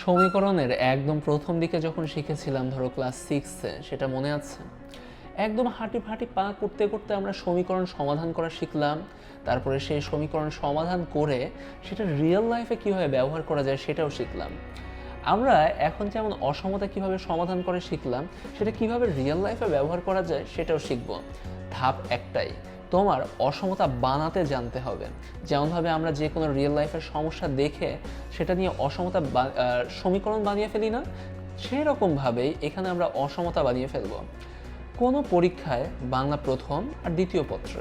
সমীকরণের একদম প্রথম দিকে যখন শিখেছিলাম, ধরো ক্লাস সিক্সে সেটা মনে আছে? একদম হাঁটি ফাটি পা করতে করতে আমরা সমীকরণ সমাধান করা শিখলাম। তারপরে সেই সমীকরণ সমাধান করে সেটা রিয়েল লাইফে কীভাবে ব্যবহার করা যায় সেটাও শিখলাম। আমরা এখন যেমন অসমতা কীভাবে সমাধান করে শিখলাম, সেটা কীভাবে রিয়েল লাইফে ব্যবহার করা যায় সেটাও শিখব। ধাপ একটাই তোমার অসমতা বানাতে জানতে হবে। যেমনভাবে আমরা যে কোনো রিয়েল লাইফের সমস্যা দেখে সেটা নিয়ে অসমতা সমীকরণ বানিয়ে ফেলি না সেই রকমভাবেই এখানে আমরা অসমতা বানিয়ে ফেলব। কোনো পরীক্ষায় বাংলা প্রথম আর দ্বিতীয় পত্র।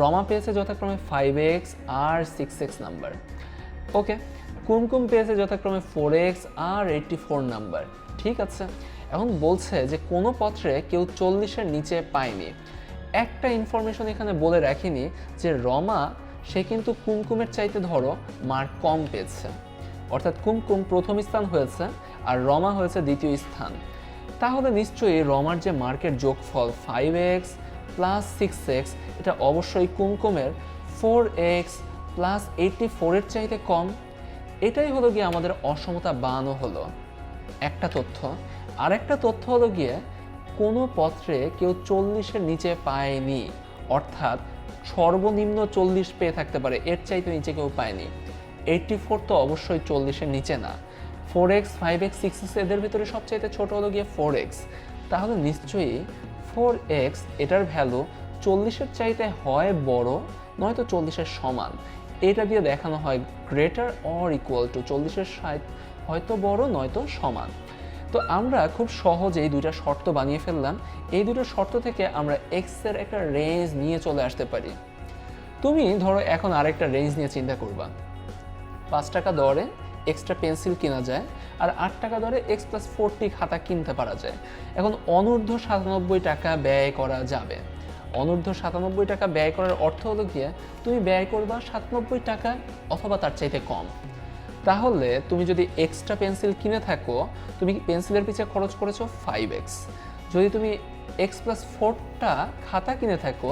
রমা পেয়েছে যথাক্রমে ফাইভ এক্স আর six x number okay, Kumkum পেয়েছে যথাক্রমে ফোর এক্স আর এইটটি ফোর নাম্বার ঠিক আছে? এখন বলছে যে কোনো পত্রে কেউ চল্লিশের নিচে পায়নি। একটা ইনফরমেশন এখানে বলে রাখিনি যে রমা, সে কিন্তু কুমকুমের চাইতে ধরো মার্ক কম পেয়েছে। অর্থাৎ কুমকুম প্রথম স্থান হয়েছে আর রমা হয়েছে দ্বিতীয় স্থান। তাহলে নিশ্চয়ই রমার যে মার্কের যোগফল five x plus six x এটা অবশ্যই কুমকুমের ফোর এক্স প্লাস এইটটি ফোরের চাইতে কম। এটাই হলো গিয়ে আমাদের অসমতা বানানো হলো। একটা তথ্য। আরেকটা তথ্য হলো গিয়ে কোনো পত্রে কেউ চল্লিশের নিচে পায়নি। অর্থাৎ সর্বনিম্ন চল্লিশ পেয়ে থাকতে পারে, এর চাইতে নিচে কেউ পায়নি। এইটটি ফোর তো অবশ্যই চল্লিশের নিচে না। Four x, five x, six x এদের ভিতরে সবচাইতে ছোট হলো গিয়ে ফোর এক্স। তাহলে নিশ্চয়ই ফোর এক্স এটার ভ্যালু চল্লিশের চাইতে হয় বড়, নয়তো চল্লিশের সমান। এটা দিয়ে দেখানো হয় গ্রেটার অর ইকুয়াল টু চল্লিশের হয়তো বড়, নয়তো সমান। তো আমরা খুব সহজেই দুইটা শর্ত বানিয়ে ফেললাম। এই দুটো শর্ত থেকে আমরা এক্সের একটা রেঞ্জ নিয়ে চলে আসতে পারি। তুমি ধরো এখন আরেকটা রেঞ্জ নিয়ে চিন্তা করবা। পাঁচ টাকা দরে এক্সট্রা পেন্সিল কেনা যায় আর আট টাকা দরে এক্স প্লাস ফোরটি খাতা কিনতে পারা যায়। এখন অনূর্ধ্ব সাতানব্বই টাকা ব্যয় করা যাবে। অনূর্ধ্ব সাতানব্বই টাকা ব্যয় করার অর্থ হলো গিয়ে তুমি ব্যয় করবা সাতানব্বই টাকা অথবা তার চাইতে কম। তাহলে তুমি যদি এক্সট্রা পেন্সিল কিনে থাকো, তুমি পেন্সিলের পিছিয়ে খরচ করেছ ফাইভ এক্স যদি তুমি এক্স প্লাস ফোরটা খাতা কিনে থাকো,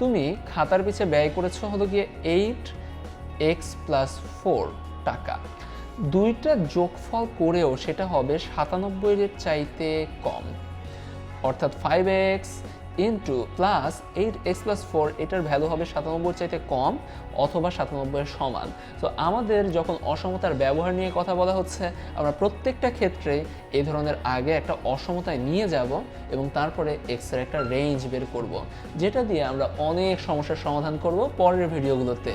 তুমি খাতার পিছিয়ে ব্যয় করেছ হলো গিয়ে এইট এক্স প্লাস ফোর টাকা। দুইটা যোগফল করেও সেটা হবে সাতানব্বইয়ের চাইতে কম। অর্থাৎ five x into plus eight x plus four এটার ভ্যালু হবে সাতানব্বই চাইতে কম অথবা সাতানব্বইয়ের সমান। তো আমাদের যখন অসমতার ব্যবহার নিয়ে কথা বলা হচ্ছে, আমরা প্রত্যেকটা ক্ষেত্রে এই ধরনের আগে একটা অসমতায় নিয়ে যাব এবং তারপরে এক্সের একটা রেঞ্জ বের করব, যেটা দিয়ে আমরা অনেক সমস্যার সমাধান করব পরের ভিডিওগুলোতে